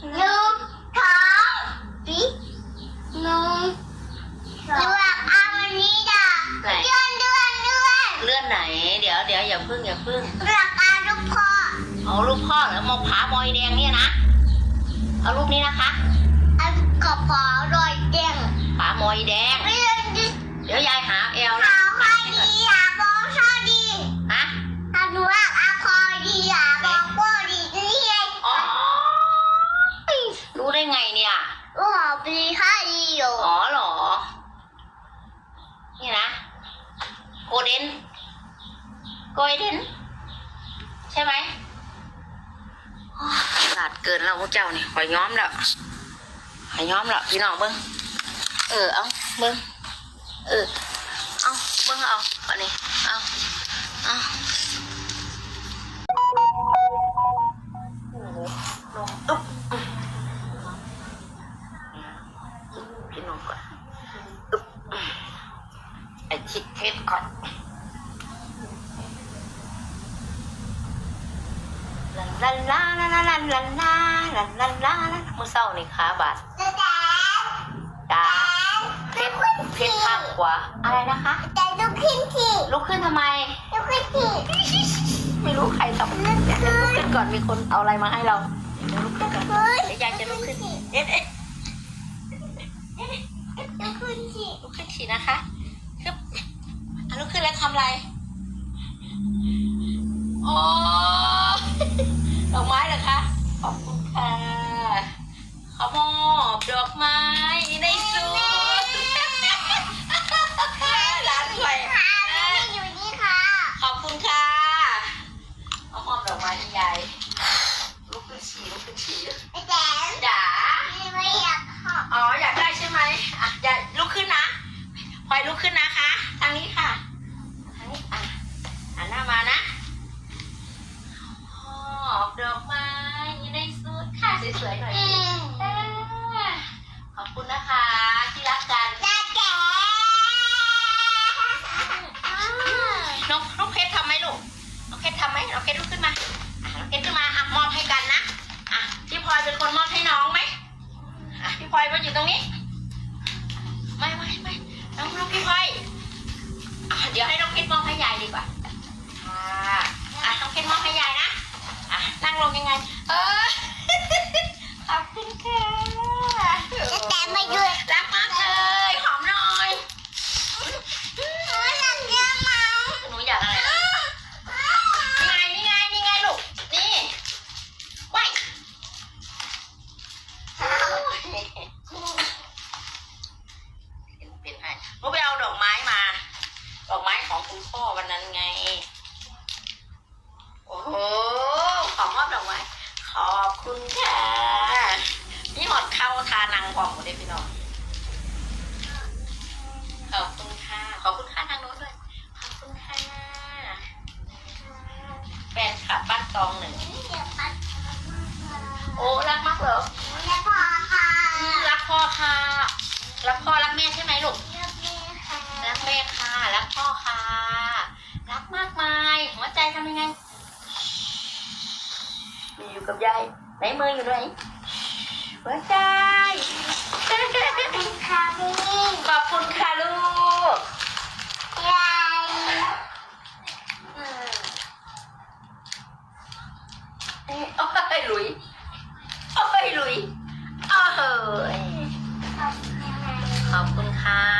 หนึ่งสองสี่หนึ่งสอง เอาอันนี้จ้ะไหนเลื่อนเลื่อนเลื่อนเลื่อนไหน เดี๋ยวเดี๋ยวอย่าพึ่งอย่าพึ่ง เลือกอาลูกพ่อเอารูปพ่อเหรอมองผามอยแดงเนี่ยนะ เอารูปนี้นะคะ เอากระเป๋าลอยเด้งผามอยแดงเลื่อนดิเดี๋ยวยายหา ค่าดีอยู่อ๋อเหรอ นี่นะ โกเดนโกเดนใช่ไหมขนาดเกินแล้วพวกเจ้านี่ขอยย้อมแล้วขอยย้อมแล้วพี่น้องเบิ้งเออ เอาเบิ้งเออ เอาเบิ้งเอาอันนี้ เอาเอา ก่อน ลาลาลาลาลาลาลาลาลาลาลาเมื่อเช้านี่ขาบาดแต่แต่ตาเพชรเพชรข้างขวาอะไรนะคะแต่ลูกขึ้นทีลุกขึ้นทำไมลูกขึ้นทีไม่รู้ใครทำเดี๋ยวเดี๋ยวลุกขึ้นก่อนมีคนเอาอะไรมาให้เราลุกขึ้นก่อนเฮ้ยเดี๋ยวยายจะลุกขึ้นเอ๊ะลูกขึ้นทีลุกขึ้นฉีนะคะคึบอะลุกขึ้นแล้วทำอะไร โอ้ดอกไม้เหรอคะ ขอบคุณค่ะขอมอบดอกไม้ในสวนร้านสวย ค่ะไม่อยู่นี่ค่ะ ขอบคุณค่ะเอามอบดอกไม้ให้ยายลุกขึ้นฉี่ลุกขึ้นฉี่ แต่แต่ จ๋า ไม่อยากขอบ อ๋ออยากได้ใช่ไหมอะอย่าลุกขึ้นนะพลอยลุกขึ้นนะคะ ทางนี้ค่ะทางนี้อะหันหน้ามานะมอบดอกไม้ในสุดค่ะ สวยๆหน่อยสิขอบคุณนะคะ ที่รักกันแต่แต่น้องน้องเพชรทำไหมลูกน้องเพชรทำไหมน้องเพชรลุกขึ้นมาอะน้องเพชรขึ้นมาอะมอบให้กันนะอะพี่พลอยเป็นคนมอบให้น้องไหมอะพี่พลอยมาอยู่ตรงนี้ ไม่ไม่ไม่น้องน้องพี่พลอยอะเดี๋ยวให้น้องเพชรมอบให้ยายดีกว่าค่ะอะน้องเพชรมอบให้ยายนะอะนั่งลงยังไง เออ คุณพ่อวันนั้นไง โอ้โห ขอมอบดอกไม้ขอบคุณค่ะนี่หมดเข้าทานังพองหมดเลยพี่น้อง ขอบคุณค่ะ ขอบคุณค่ะทางโน้นด้วย ขอบคุณค่ะ แฟนคลับบ้านตองหนึ่ง โอ้ รักมากเหรอและ ทำยังไง อยู่กับยายไหนมืออยู่ไหนหัวใจขอบคุณค่ะพี่ขอบคุณค่ะลูกยายเอ้ยโอ้ยลุยโอ้ยลุยโอ้ยขอบคุณค่ะ